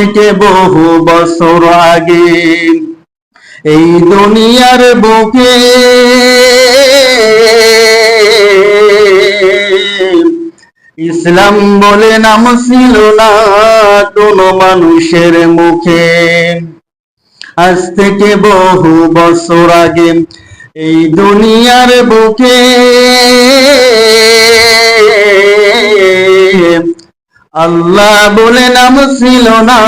থেকে বহু বছর আগে এই দুনিয়ার বুকে ইসলাম বলে নাম ছিল না কোনো মানুষের মুখে। আজ থেকে বহু বছর আগে এই দুনিয়ার বুকে আল্লাহ বলে নাম ছিল না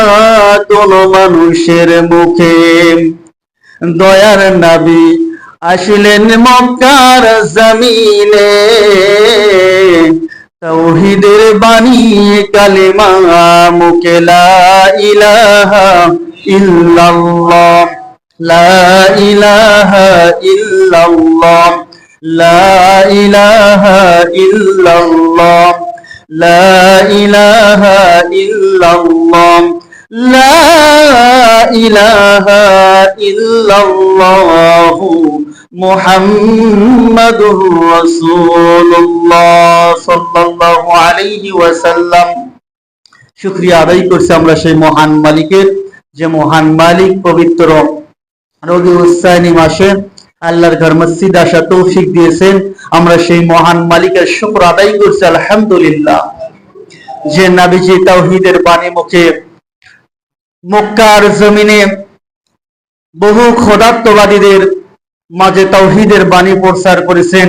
কোনো মানুষের মুখে। দয়ার নাবি আসলেন মক্কার জমিনে। তৌহিদের বাণী, কালেমা মুকে লা ইলাহা ইল্লাল্লাহ। লা ইলাহা ইল্লাল্লাহ। লা ইলাহা ইল্লাল্লাহ। লা ইলাহা ইল্লাল্লাহ, লা ইলাহা ইল্লাল্লাহ মুহাম্মাদুর রাসূলুল্লাহ সাল্লাল্লাহু আলাইহি ওয়াসাল্লাম। শুকরিয়া আদায় করছি আমরা সেই মহান মালিকের, যে মহান মালিক পবিত্র রবি উসাইনি মাসে আল্লাহর ঘর মসজিদ আসা তৌফিক দিয়েছেন। আমরা সেই মহান মালিকের শুক্র আদায় করছি, আলহামদুলিল্লাহ। যে নাবিজি তাওহীদের বাণী মুখে মক্কার জমিনে বহু খোদাত্মবাদীদের মাঝে তাওহিদের বাণী প্রচার করেছেন,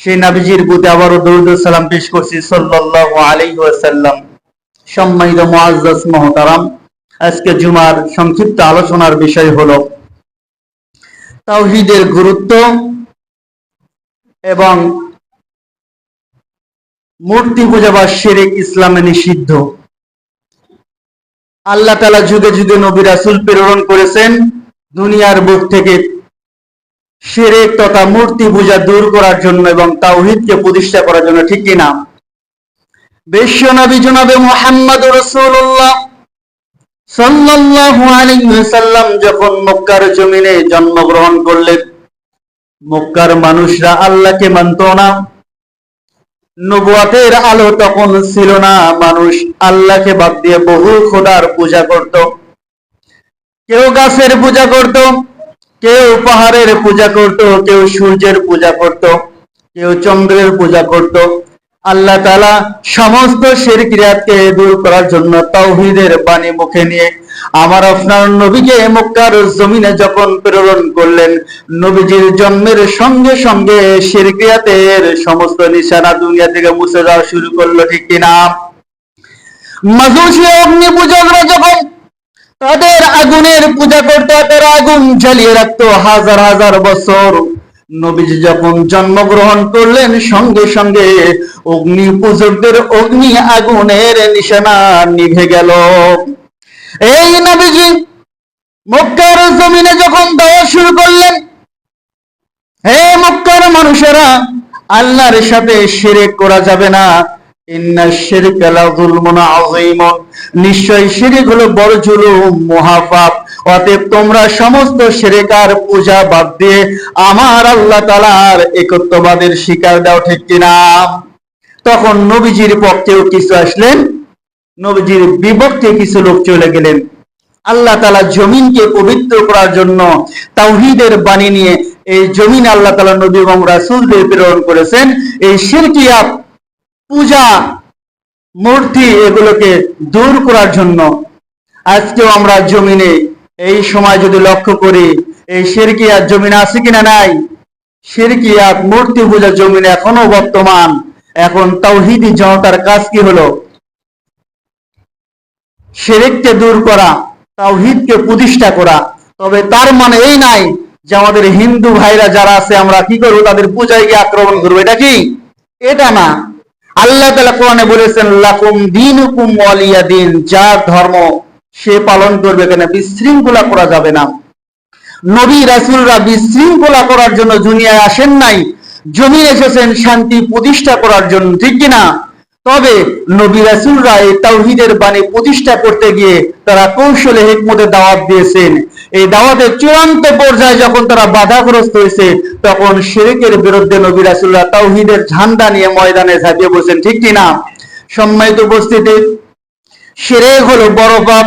সেই নাবিজির প্রতি আবারও দরুদ ও সালাম পেশ করছি, সাল্লাল্লাহু আলাইহি ওয়াসাল্লাম। সম্মানিত মুআজ্জাজ মহতারাম, আজকে জুমার সংক্ষিপ্ত আলোচনার বিষয় হলো তাওহীদের গুরুত্ব এবং মূর্তি পূজা বা শিরিক ইসলামে নিষিদ্ধ। আল্লাহ তালা যুগে যুগে নবী রাসূল প্রেরণ করেছেন দুনিয়ার বুক থেকে শিরিক তথা মূর্তি পূজা দূর করার জন্য এবং তাওহিদকে প্রতিষ্ঠা করার জন্য, ঠিক কিনা? বিশ্ব নবী জনাবে মোহাম্মদ রসুল্লাহ যখন মক্কার জমিনে জন্মগ্রহণ করলেন, মক্কার মানুষরা আল্লাহকে মানত না। নবুয়াতের আলো তখন ছিল না, মানুষ আল্লাহকে বাদ দিয়ে বহু খোদার পূজা করত। কেউ গাছের পূজা করত, কেউ পাহাড়ের পূজা করত, কেউ সূর্যের পূজা করত, কেউ চন্দ্রের পূজা করত। আল্লাহ তালা সমস্ত শের শেরকিরাতকে দূর করার জন্য তাওহীদের বাণী মুখে নিয়ে আমার আপনার নবীকে মক্কার জমিনে যখন প্রেরণ করলেন, নবীজির জন্মের সঙ্গে সঙ্গে শেরকিয়াতের সমস্ত নিশানা দুনিয়া থেকে মুছে যাওয়া শুরু করল, ঠিক কিনা মাজুসি অগ্নি পূজকরা যখন তাদের আগুনের পূজা করত তারা আগুন জ্বালিয়ে রাখতো হাজার হাজার বছর। নবীজি যখন জন্মগ্রহণ করলেন, সঙ্গে সঙ্গে অগ্নি পূজকদের অগ্নি আগুনের নিশানা নিভে গেল। এই নবীজি মক্কার জমিনে যখন দেওয়া শুরু করলেন, হে মক্কার মানুষেরা, আল্লাহর সাথে শিরিক করা যাবে না। নিশ্চয় শিরিক হলো বড় জুলুম, মহাপাপ। অতএব তোমরা সমস্ত সেরেকার পূজা বাদ দিয়ে আমার আল্লাহ তাআলার একত্ববাদের শিকার দাও, ঠিক কিনা? তখন নবীজির পক্ষেও কিছু আসলেন, নবীজির বিপক্ষে কিছু লোক চলে গেলেন। আল্লাহ তালা জমিনকে পবিত্র করার জন্য তাওহীদের বাণী নিয়ে এই জমিন আল্লাহ তালা নবী এবং রাসূলদের প্রেরণ করেছেন। এই শিরকিয়া পূজা, মূর্তি এগুলোকে দূর করার জন্য আজকেও আমরা জমিনে এই সময় যদি লক্ষ্য করি, এই শিরকিয়াত জমিনে আছে কিনা নাই? শিরকিয়াত মূর্তি পূজা জমিনে এখনও বর্তমান। এখন তাওহীদি জনতার কাজ কি হলো? শিরিককে দূর করা তাওহীদকে প্রতিষ্ঠা করা। তবে তার মানে এই নাই যে আমাদের হিন্দু ভাইরা যারা আছে, আমরা কি করব? তাদের পূজায় গিয়ে আক্রমণ করব। এটা কি? এটা না। আল্লাহ তালা কোরআনে বলেছেন, লাকুম দিনুকুম ওয়ালিয়া দিন, যার ধর্ম সে পালন করবে এখানে বিশৃঙ্খলা করা যাবে না। নবী রাসূলরা বিশৃঙ্খলা করার জন্য দুনিয়ায় আসেন নাই। জমি এসেছেন, শান্তি প্রতিষ্ঠা করার জন্য, ঠিক কিনা? তবে নবী রাসূলরা এই তাওহীদের বাণী প্রতিষ্ঠা করতে গিয়ে তারা কৌশলে হিকমতে দাওয়াত দিয়েছেন। এই দাওয়াতের চূড়ান্ত পর্যায়ে যখন তারা বাধাগ্রস্ত হয়েছে, তখন শিরকের বিরুদ্ধে নবী রাসূলরা তাওহীদের ঝান্ডা নিয়ে ময়দানে ঝাঁপিয়ে বসেন ঠিক কিনা? সম্মানিত উপস্থিতি, শিরেক হলো বড় পাপ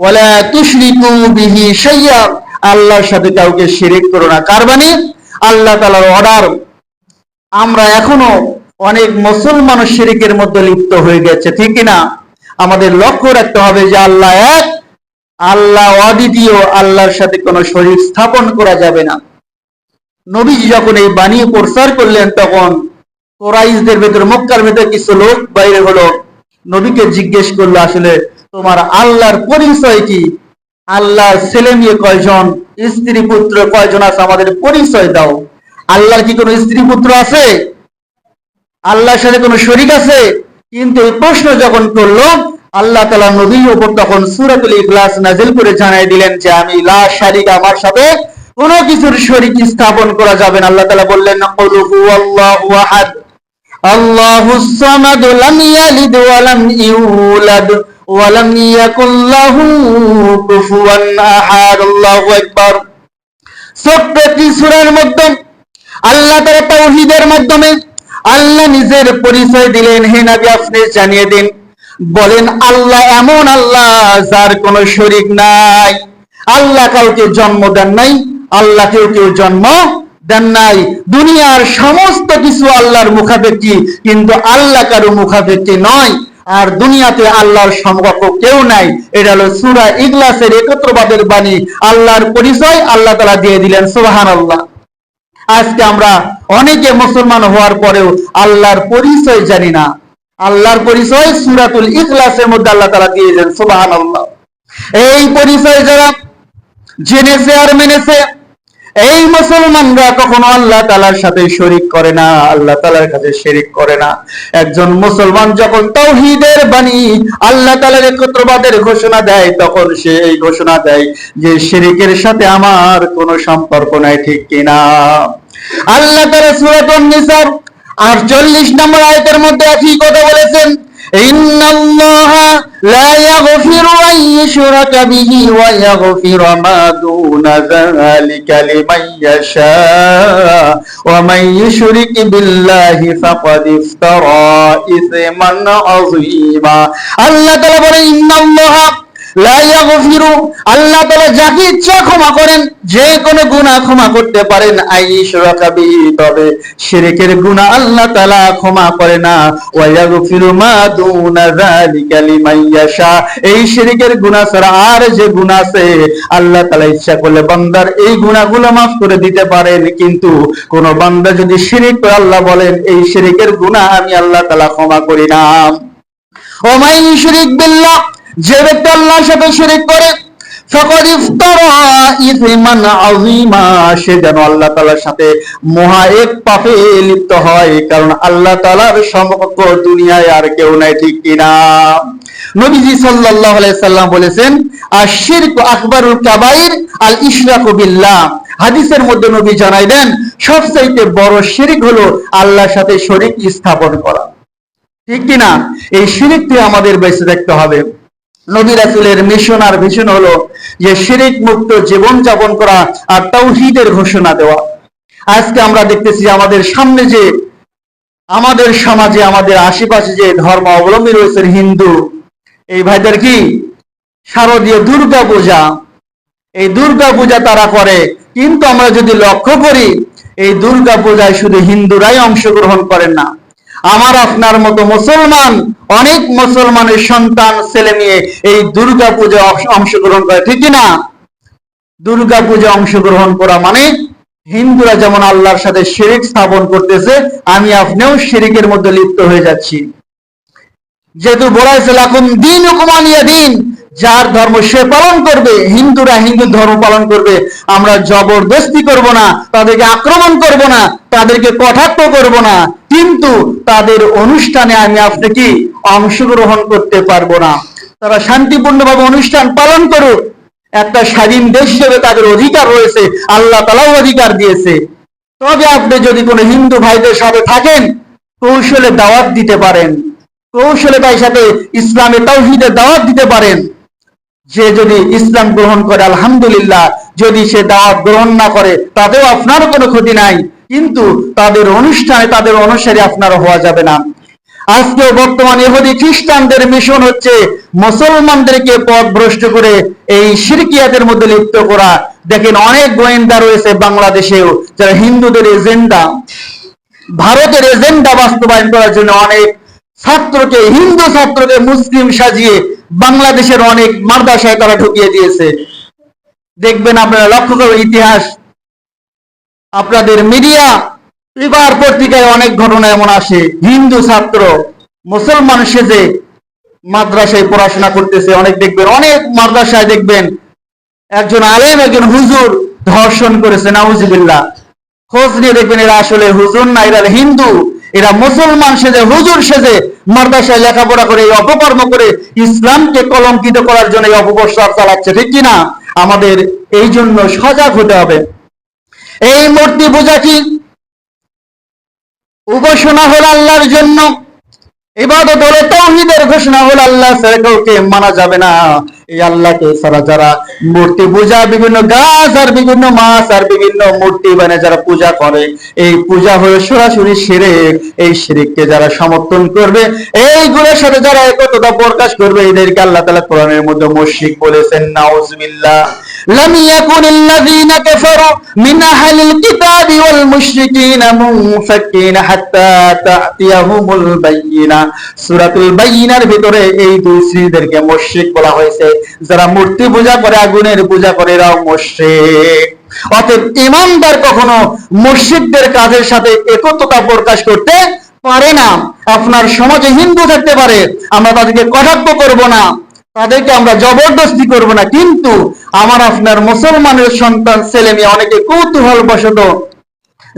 ওয়ালা তুশরিকু বিহি শাইয়া। আল্লাহর সাথে কাউকে শিরিক করো না। কার বাণী আল্লাহ তাআলার অর্ডার। আমরা এখনও অনেক মুসলমান শিরিকের মধ্যে লিপ্ত হয়ে গেছে, ঠিক না আমাদের লক্ষ্য রাখতে হবে যে আল্লাহ এক, আল্লাহ অদ্বিতীয়, আল্লাহর সাথে কোনো শরীর স্থাপন করা যাবে না। নবীজি যখন এই বাণী প্রচার করলেন, তখন কোরাইশদের ভেতর, মক্কার ভেতর কিছু লোক বাইরে হলো। নবীকে জিজ্ঞেস করল, আসলে তোমার আল্লাহর পরিচয় কি? আল্লাহর ছেলে মেয়ে কয়জন? স্ত্রী, পুত্র কয়জন আছে? আমাদের পরিচয় দাও। আল্লাহর কি কোনো স্ত্রী, পুত্র আছে? আল্লাহর সাথে কোনো শরিক আছে? কিন্তু এই প্রশ্ন যখন করল, আল্লাহ তালা নবীর উপর তখন সুরাতুল ইখলাস নাজিল করে জানাই দিলেন যে, আমি লা শারিক, আমার সাথে কোনো কিছুর শরিক স্থাপন করা যাবে না। আল্লাহ তালা বললেন হুয়াল্লাহু আহাদ। সামাদ লাম ইয়ালিদ ওয়া লাম ইউলাদ। ওয়া লাম ইয়াকুল লাহু কুফুয়ান আহাদ, আল্লাহু আকবার। ছোট্ট একটি সূরার মধ্যে, আল্লাহ তারা তাওহীদের মাধ্যমে আল্লাহ নিজের পরিচয় দিলেন। হে নবী, আপনি জানিয়ে দিন, বলেন, আল্লাহ এমন আল্লাহ যার কোনো শরীক নাই। আল্লাহ কাউকে জন্ম দেন নাই, আল্লাহ কেউ কেউ জন্ম দেন নাই। দুনিয়ার সমস্ত কিছু আল্লাহর মুখাপেক্ষি, কিন্তু আল্লাহ কারও মুখাপেক্ষি নয়। আর দুনিয়াতে আল্লাহর সমকক্ষ কেউ নাই। এটা হলো সুরা ইগলাসের একত্রবাদের বাণী। আল্লাহর পরিচয় আল্লাহ তালা দিয়ে দিলেন সুবাহান আল্লাহ আজকে আমরা অনেকে মুসলমান হওয়ার পরেও আল্লাহর পরিচয় জানি না। আল্লাহর পরিচয় সুরাতুল ইখলাসের মধ্যে আল্লাহ তারা দিয়েছেন সুবাহান আল্লাহ এই পরিচয় যারা জেনেছে আর মেনেছে এই মুসলমানরা কখনো আল্লাহ তালার সাথে শরিক করে না, আল্লাহ তালার কাছে শরিক করে না। একজন মুসলমান যখন তৌহিদের বাণী আল্লাহ তালার একত্রবাদের ঘোষণা দেয়, তখন সে এই ঘোষণা দেয় যে শিরিকের সাথে আমার কোনো সম্পর্ক নাই, ঠিক কিনা আল্লাহ তালা সুরাতুন নিসার আটচল্লিশ নম্বর আয়তের মধ্যে একই কথা বলেছেন إن الله لا يغفر أن يشرك به ويغفر ما دون ذلك لمن يشاء ومن يشرك بالله فقد افترى إثما عظيما الله تعالى إن الله আল্লাহ তাআলা যাকে ইচ্ছা ক্ষমা করেন, যে কোনো গুনাহ ক্ষমা করতে পারেন। বিহি, তবে গুনাহ আল্লাহ তাআলা ক্ষমা করে না। এই ছাড়া আর যে গুনাহ আছে, আল্লাহ তাআলা ইচ্ছা করলে বান্দার এই গুনাহগুলো maaf করে দিতে পারেন। কিন্তু কোন বান্দা যদি শিরিক করে আল্লাহ বলেন, এই শিরকের গুনাহ আমি আল্লাহ তাআলা ক্ষমা করি না। ও মাই শিরিক বিল্লাহ যে ব্যক্তি আল্লাহর সাথে শিরিক করে ফকদ ইফতারা ইসমান আযীমা, সে যেন আল্লাহ তাআলার সাথে মহা এক পাপে লিপ্ত হয়, কারণ আল্লাহ তাআলার সমকক্ষ দুনিয়ায় আর কেউ নাই, ঠিক কিনা? নবীজি সাল্লাল্লাহু আলাইহি সাল্লাম বলেছেন আশিরক আকবারুল কাবাইর আল ইশরাকু বিল্লাহ। হাদিসের মধ্যে নবী জানাই দেন, সবচাইতে বড় শিরিক হলো আল্লাহর সাথে শরীক স্থাপন করা। ঠিক কিনা? এই শিরিক থেকে আমাদের বেঁচে থাকতে হবে। নবী রাসুলের মিশন আর ভিশন হলো যে শিরিক মুক্ত জীবন যাপন করা আর তাওহীদের ঘোষণা দেওয়া। আজকে আমরা দেখতেছি আমাদের সামনে যে, আমাদের সমাজে, আমাদের আশেপাশে যে ধর্ম অবলম্বী রয়েছে হিন্দু, এই ভাইদের কি? শারদীয় দুর্গা পূজা। এই দুর্গা পূজা তারা করে, কিন্তু আমরা যদি লক্ষ্য করি, এই দুর্গা পূজায় শুধু হিন্দুরাই অংশগ্রহণ করেন না। আমার আপনার মতো মুসলমান, অনেক মুসলমানের সন্তান, ছেলে মেয়ে এই দুর্গা পূজা অংশগ্রহণ করে, ঠিক না দুর্গা পূজা অংশগ্রহণ করা মানে হিন্দুরা যেমন আল্লাহর সাথে শিরিক স্থাপন করতেছে, আমি আপনিও শিরিকের মধ্যে লিপ্ত হয়ে যাচ্ছি। যেহেতু বলাইছে লাকুম দিন দিন। যার ধর্ম সে পালন করবে, হিন্দুরা হিন্দু ধর্ম পালন করবে, আমরা জবরদস্তি করব না, তাদেরকে আক্রমণ করব না, তাদেরকে কটাক্ষ করব না, কিন্তু তাদের অনুষ্ঠানে আমি আপনাকে অংশগ্রহণ করতে পারব না। তারা শান্তিপূর্ণভাবে অনুষ্ঠান পালন করুক, একটা স্বাধীন দেশ হিসেবে তাদের অধিকার রয়েছে, আল্লাহ তালাও অধিকার দিয়েছে। তবে আপনি যদি কোনো হিন্দু ভাইদের সাথে থাকেন, কৌশলে দাওয়াত দিতে পারেন। কৌশলে তাই সাথে ইসলামে তাওহীদের দাওয়াত দিতে পারেন। সে যদি ইসলাম গ্রহণ করে, আলহামদুলিল্লাহ, যদি সে দাওয়াত গ্রহণ না করে, তাতেও আপনারও কোনো ক্ষতি নাই। কিন্তু তাদের অনুষ্ঠানে তাদের অনুসারী আপনার হওয়া যাবে না। আজকে বর্তমান ইহুদি খ্রিস্টানদের মিশন হচ্ছে মুসলমানদেরকে পথ ভ্রষ্ট করে এই শিরকিয়াতের মধ্যে লিপ্ত করা। দেখেন অনেক গোয়েন্দা রয়েছে বাংলাদেশেও, যারা হিন্দুদের এজেন্ডা। ভারতের এজেন্ডা বাস্তবায়ন করার জন্য অনেক ছাত্রকে, হিন্দু ছাত্রকে মুসলিম সাজিয়ে বাংলাদেশের অনেক মাদ্রাসায় তারা ঢুকিয়ে দিয়েছে। দেখবেন আপনারা লক্ষ্য করবেন ইতিহাস। আপনাদের মিডিয়া পেপার পত্রিকায় অনেক ঘটনা এমন আসে। হিন্দু ছাত্র, মুসলমান সেজে মাদ্রাসায় পড়াশোনা করতেছে। অনেক দেখবেন, অনেক মাদ্রাসায় দেখবেন, একজন আলেম, একজন হুজুর ধর্ষণ করেছে, নাউজিবিল্লাহ। খোঁজ নিয়ে দেখবেন এরা আসলে হুজুর না, এরা হিন্দু। এরা মুসলমান সেজে, হুজুর সেজে মাদ্রাসায় লেখাপড়া করে, এই অপকর্ম করে ইসলামকে কলঙ্কিত করার জন্য এই অপপ্রচার চালাচ্ছে, ঠিক কিনা? আমাদের এই জন্য সজাগ হতে হবে। এই মূর্তি পূজা কি? উপাসনা হল আল্লাহর জন্য। ইবাদত হলো তৌহিদের ঘোষণা হল আল্লাহ কাউকে মানা যাবে না। এই আল্লাহকে ছাড়া যারা মূর্তি পূজা, বিভিন্ন গাছ আর বিভিন্ন মাছ আর বিভিন্ন মূর্তি মানে যারা পূজা করে, এই পূজা হলো সরাসরি শিরিক। এই শিরিককে যারা সমর্থন করবে এইগুলোর সাথে যারা একতা প্রকাশ করবে, এদেরকে আল্লাহ তাআলা কোরআনের মধ্যে মুশরিক বলেছেন, নাউজুবিল্লাহ। لم يكن الذين كفروا من أهل الكتاب والمشركين منفكين حتى تأتيهم البينة সূরাতুল বাইয়িনার ভিতরে এই দুই শ্রেণীদেরকে মুশরিক বলা হয়েছে যারা মূর্তি পূজা করে আগুনের পূজা করে এরাও মুশরিক অতএব ইমানদার কখনো মুশরিকদের কাজের সাথে একত্রতা প্রকাশ করতে পারে না আপনার সমাজে হিন্দু থাকতে পারে আমরা তাদেরকে কটাক্ষ করব না তাদেরকে আমরা জবরদস্তি করব না, কিন্তু আমার আপনার মুসলমানের সন্তান ছেলে মেয়ে অনেকে কৌতূহল বসত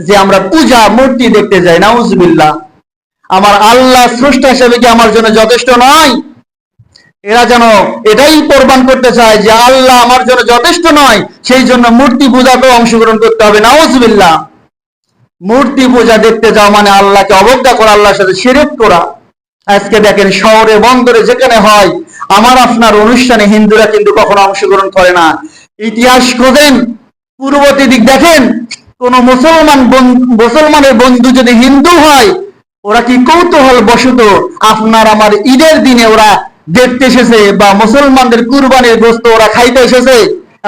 যে আমরা পূজা মূর্তি দেখতে যাই, নাউজুবিল্লাহ। আমার আল্লাহ স্রষ্টা হিসেবে কি আমার জন্য যথেষ্ট নয়? এরা যেন এটাই প্রমাণ করতে চায় যে আল্লাহ আমার জন্য যথেষ্ট নয়, সেই জন্য মূর্তি পূজাতেও অংশগ্রহণ করতে হবে, নাউজুবিল্লাহ। মূর্তি পূজা দেখতে যাও মানে আল্লাহকে অবজ্ঞা করা, আল্লাহর সাথে শিরিক করা। আজকে দেখেন শহরে বন্দরে যেখানে হয়, আমার আপনার অনুষ্ঠানে হিন্দুরা কিন্তু কখনো অংশগ্রহণ করে না। ইতিহাস খোঁজেন, পূর্ববর্তী দিক দেখেন, কোন মুসলমান মুসলমানের বন্ধু যদি হিন্দু হয়, ওরা কি কৌতূহল বসত আপনার আমার ঈদের দিনে ওরা দেখতে এসেছে বা মুসলমানদের কুরবানির গোস্ত ওরা খাইতে এসেছে?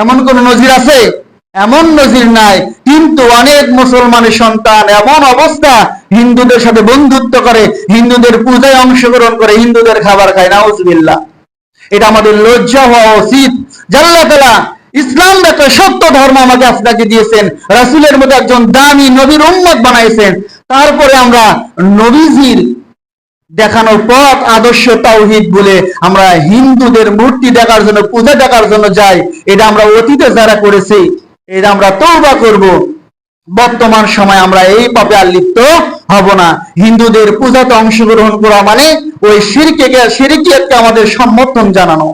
এমন কোন নজির আছে? এমন নজির নাই, কিন্তু অনেক মুসলমানের সন্তান এমন অবস্থা হিন্দুদের সাথে বন্ধুত্ব করে, হিন্দুদের পূজায় অংশগ্রহণ করে, হিন্দুদের খাবার খায়, নাউজবিল্লাহ। এটা আমাদের লজ্জা হওয়া উচিত। জাল্লা ইসলাম একটা সত্য ধর্ম আমাকে আপনাকে দিয়েছেন, রাসুলের মধ্যে একজন দামি নবীর উম্মত বানাইছেন। তারপরে আমরা নবীজির দেখানোর পথ, আদর্শ তাওহিদ বলে আমরা হিন্দুদের মূর্তি দেখার জন্য, পূজা দেখার জন্য যাই, এটা আমরা অতীতে যারা করেছি, এটা আমরা তৌবা করব। বর্তমান সময় আমরা এই পাপে আর লিপ্ত হব না। হিন্দুদের পূজাতে অংশগ্রহণ করা মানে ওই শিরকে শিরিকিয়াতকে আমাদের সমর্থন জানানো।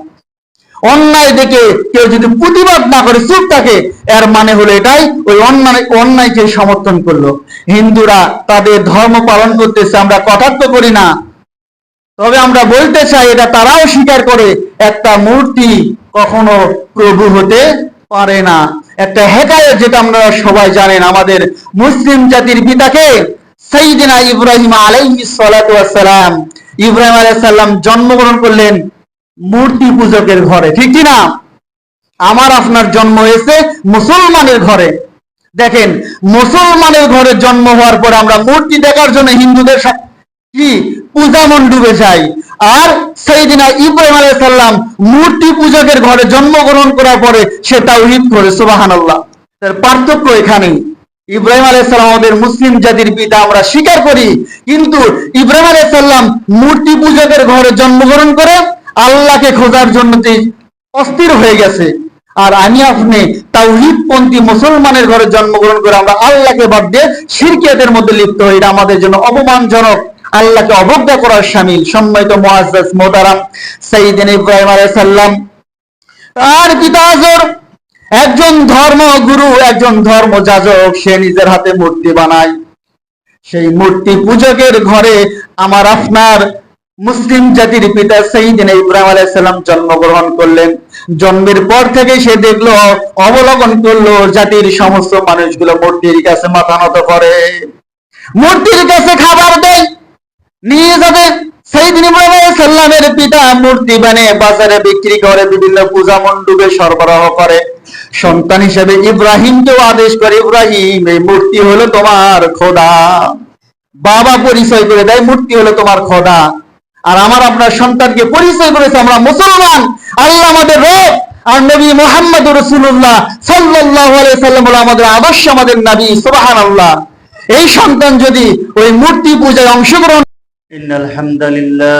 অন্যায় দেখে কেউ যদি প্রতিবাদ না করে চুপ থাকে, এর মানে হলো এটাই, ওই অন্যায় অন্যায়কে সমর্থন করল। হিন্দুরা তাদের ধর্ম পালন করতেছে, আমরা কটাক্ষ করি না। তবে আমরা বলতে চাই, এটা তারাও স্বীকার করে, একটা মূর্তি কখনো প্রভু হতে পারে না। একটা হেকায়ত যেটা আমরা সবাই জানেন, আমাদের মুসলিম জাতির পিতাকে সাইদিনা ইব্রাহিম আলাইহিস সালাতু ওয়াস সালাম ইব্রাহিম আলাইহিস সালাম জন্মগ্রহণ করলেন মূর্তি পূজকের ঘরে, ঠিক না? আমার আপনার জন্ম হয়েছে মুসলমানের ঘরে। দেখেন, মুসলমানের ঘরে জন্ম হওয়ার পরে আমরা মূর্তি দেখার জন্য হিন্দুদের কি? পূজা মণ্ডপে যাই। আর সেই দিন ইব্রাহিম আলাইহিস সালাম মূর্তি পূজকের ঘরে জন্মগ্রহণ করার পরে সে তাওহীদ করে, সুবহানাল্লাহ। তার পার্থক্য এখানেই। ইব্রাহিম আলাইহিস সালাম আমাদের মুসলিম জাতির পিতা, আমরা স্বীকার করি। কিন্তু ইব্রাহিম আলাইহিস সালাম মূর্তি পূজকের ঘরে জন্মগ্রহণ করে আল্লাহকে খোঁজার জন্য অস্থির হয়ে গেছে। আর আমি আপনি তাওহীদ পন্থী মুসলমানের ঘরে জন্মগ্রহণ করে আমরা আল্লাহকে বাদ দিয়ে শিরকিয়াতের মধ্যে লিপ্ত হই। এটা আমাদের জন্য অপমানজনক, আল্লাহকে অবজ্ঞা করার শামিল সম্মানিত মুআজ্জাজ, মোহতারাম, সাইয়েদিন ইব্রাহিম আলাইহিস সালাম, তার পিতা একজন ধর্মগুরু একজন ধর্মযাজক সে নিজের হাতে মূর্তি বানায়। সেই মূর্তি পূজকের ঘরে আমার আপনার মুসলিম জাতির পিতা সেইদিন ইব্রাহিম আলাইসাল্লাম জন্মগ্রহণ করলেন। জন্মের পর থেকে সে দেখল, অবলোকন করল জাতির সমস্ত মানুষগুলো মূর্তির কাছে মাথা নত করে। মূর্তির কাছে খাবার দেয়, নিয়ে যাবে। সেইদিন ইব্রাহিম আলাইসাল্লামের পিতা মূর্তি বানিয়ে বাজারে বিক্রি করে বিভিন্ন পূজা মণ্ডপে সরবরাহ করে। সন্তান হিসেবে ইব্রাহিমকেও আদেশ করে, ইব্রাহিম, এই মূর্তি হলো তোমার খোদা। বাবা পরিচয় করে দেয়, মূর্তি হলো তোমার খোদা। আর আমার আপনার সন্তানকে পরিচয় করেছে, আমরা মুসলমান। আল্লাহ আমাদের রব আর নবী মোহাম্মদ রসুল্লাহ সাল্লাহ সাল্লাম আমাদের আদর্শ, আমাদের নবী সুবাহান আল্লাহ এই সন্তান যদি ওই মূর্তি পূজায় অংশগ্রহণ আলহামদুলিল্লাহ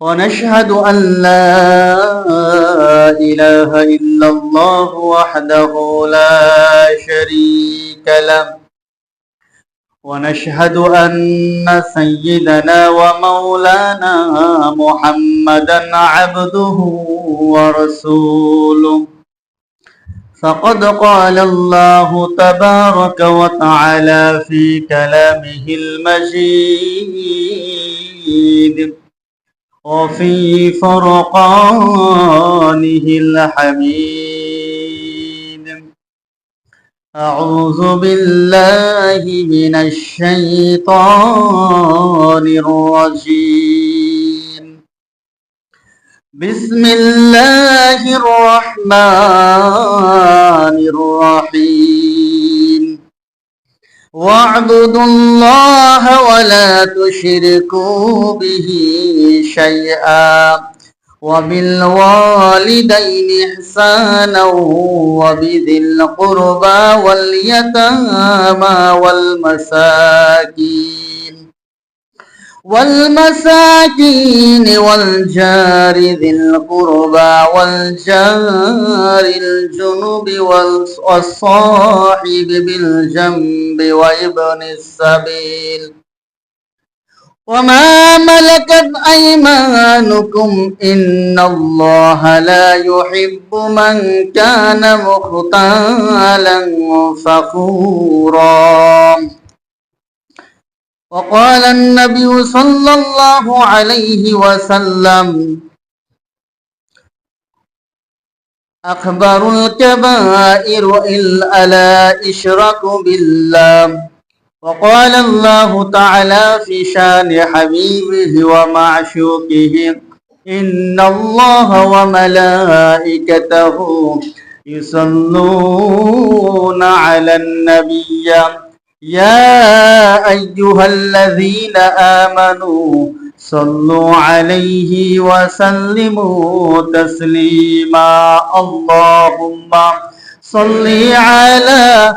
ونشهد أن لا إله إلا الله وحده لا شريك له. ونشهد أن سيدنا ومولانا محمدا عبده ورسوله. فقد قال الله تبارك وتعالى في كلامه المجيد وفي فرقانه الحميد. أعوذ بالله من الشيطان الرجيم. بسم الله الرحمن الرحيم. واعبدوا الله ولا تشركوا به شيئا وبالوالدين إحسانا وبذي القربى واليتامى والمساكين والمساكين والجار ذي القربى والجار الجنب والصاحب بالجنب وابن السبيل وما ملكت أيمانكم إن الله لا يحب من كان مختالا فخورا. وقال النبي صلى الله عليه وسلم أخبر الكبائر إلا لا إشرك بالله؟ وقال الله تعالى في شان حبيبه ومعشوقه إن الله وملائكته يصلون على النبي. يا أيها الذين آمنوا صلوا عليه وسلموا تسليما. اللهم صل على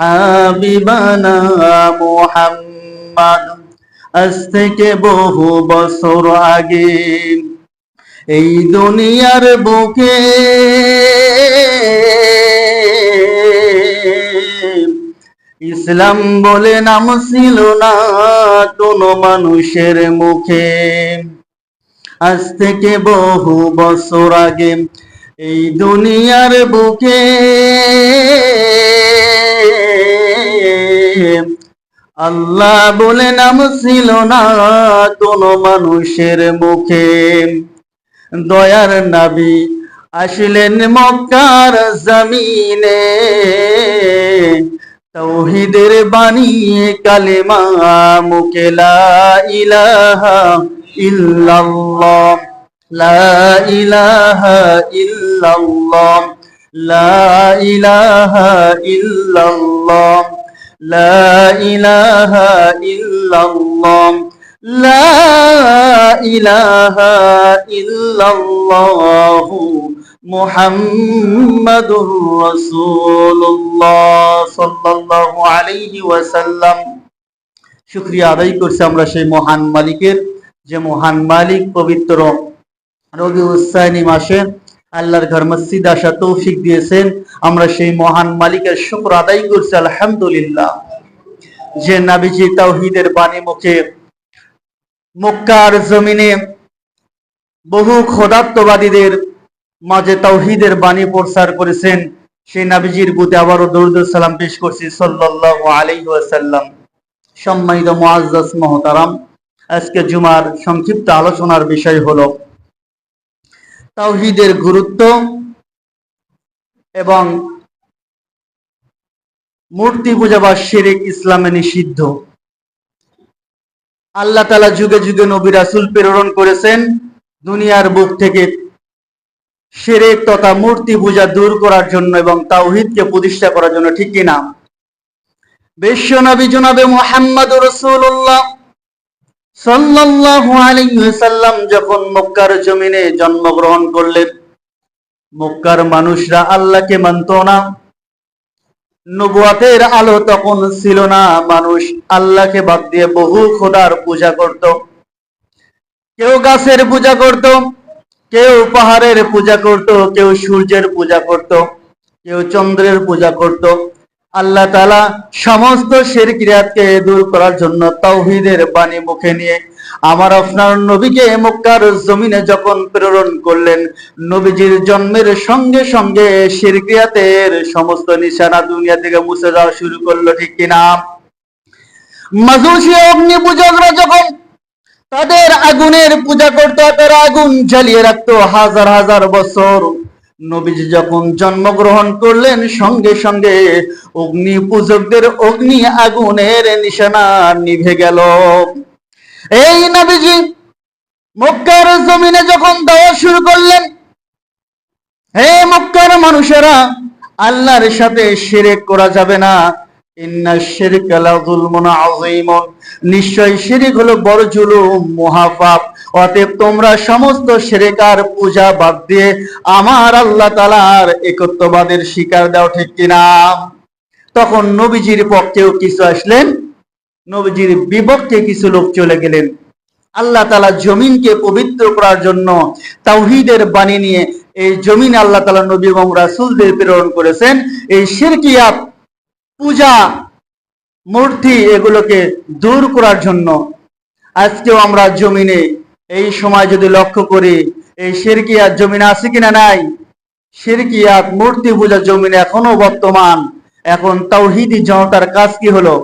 হাবিবানা মোহাম্মদ। আজ থেকে বহু বছর আগে এই দুনিয়ার বুকে ইসলাম বলে নাম ছিল না কোনো মানুষের মুখে। আজ থেকে বহু বছর আগে এই দুনিয়ার বুকে আল্লাহ বলে নাম ছিল না কোনো মানুষের মুখে। দয়ার নাবি আসলেন মক্কার জমিনে। তৌহিদের বাণী, কালেমা মুকে লা ইলাহা ইল্লাল্লাহ। লা ইলাহা ইল্লাল্লাহ। লা ইলাহা ইল্লাল্লাহ। লা ইলাহা ইল্লাল্লাহ, লা ইলাহা ইল্লাল্লাহ মুহাম্মাদুর রাসূলুল্লাহ সাল্লাল্লাহু আলাইহি ওয়াসাল্লাম। শুকরিয়া আদায় করছি আমরা সেই মহান মালিকের, যে মহান মালিক পবিত্র রবি উসাইনি মাসে আল্লাহর ঘর মসজিদ আসা তৌফিক দিয়েছেন। আমরা সেই মহান মালিকের শুক্র আদায় করছি, আলহামদুলিল্লাহ। যে নাবিজি তাওহিদের বাণী মুখে মক্কার জমিনে বহু খোদাত্মবাদীদের মাঝে তাওহিদের বাণী প্রচার করেছেন, সেই নাবিজির বুতে আবারও দরুদ সালাম পেশ করছি, সাল্লাল্লাহু আলাইহি ওয়াসাল্লাম। সম্মানিত মুআজ্জাজ মহতারাম, আজকে জুমার সংক্ষিপ্ত আলোচনার বিষয় হলো তাওহিদের গুরুত্ব এবং মূর্তি পূজা বা শিরিক ইসলামে নিষিদ্ধ। আল্লাহ তালা যুগে যুগে নবী রাসুল প্রেরণ করেছেন দুনিয়ার বুক থেকে শিরিক তথা মূর্তি পূজা দূর করার জন্য এবং তাওহিদকে প্রতিষ্ঠা করার জন্য, ঠিক কিনা? বিশ্ব নবী জনাবে মোহাম্মদ রসুল্লাহ সাল্লাল্লাহু আলাইহি ওয়াসাল্লাম যখন মক্কার জমিনে জন্মগ্রহণ করলেন, মক্কার মানুষরা আল্লাহকে মানত না। নবুয়াতের আলো তখন ছিল না, মানুষ আল্লাহকে বাদ দিয়ে বহু খোদার পূজা করত। কেউ গাছের পূজা করত, কেউ পাহাড়ের পূজা করত, কেউ সূর্যের পূজা করত, কেউ চন্দ্রের পূজা করত। আল্লাহ তালা সমস্ত শেরকিরাতকে দূর করার জন্য তাওহিদের বাণী মুখে নিয়ে আমার আপনার নবীকে মক্কার জমিনে যখন প্রেরণ করলেন, নবীজির জন্মের সঙ্গে সঙ্গে শিরকিয়াতের সমস্ত নিশানা দুনিয়া থেকে মুছে যাওয়া শুরু করল, ঠিক কিনা? মাজুসি অগ্নি পূজকরা যখন তাদের আগুনের পূজা করতো, তারা আগুন জ্বালিয়ে রাখতো হাজার হাজার বছর। নবীজি যখন জন্মগ্রহণ করলেন, সঙ্গে সঙ্গে অগ্নি পূজকদের অগ্নি আগুনের নিশানা নিভে গেল। এই নবীজি মক্কার জমিনে যখন দেওয়া শুরু করলেন, হে মক্কার মানুষেরা, আল্লাহর সাথে শিরেক করা যাবে না। নিশ্চয় শিরিক হলো বড় জুলুম, মহাপাপ। অতএব তোমরা সমস্ত শিরেকার পূজা বাদ দিয়ে আমার আল্লাহ তাআলার একত্ববাদের শিকার দাও, ঠিক কিনা? তখন নবীজির পক্ষেও কিছু আসলেন, নবীজির বিপক্ষে কিছু লোক চলে গেলেন। আল্লাহ তালা জমিনকে পবিত্র করার জন্য তাওহিদের বাণী নিয়ে এই জমিন আল্লাহ তালা নবী এবং রাসুলদের প্রেরণ করেছেন। এই শিরকিয়াত পূজা, মূর্তি এগুলোকে দূর করার জন্য আজকেও আমরা জমিনে এই সময় যদি লক্ষ্য করি, এই শিরকিয়াত জমিন আছে কিনা নাই? শিরকিয়াত মূর্তি পূজা জমিন এখনও বর্তমান। এখন তাওহিদি জনতার কাজ কি হলো?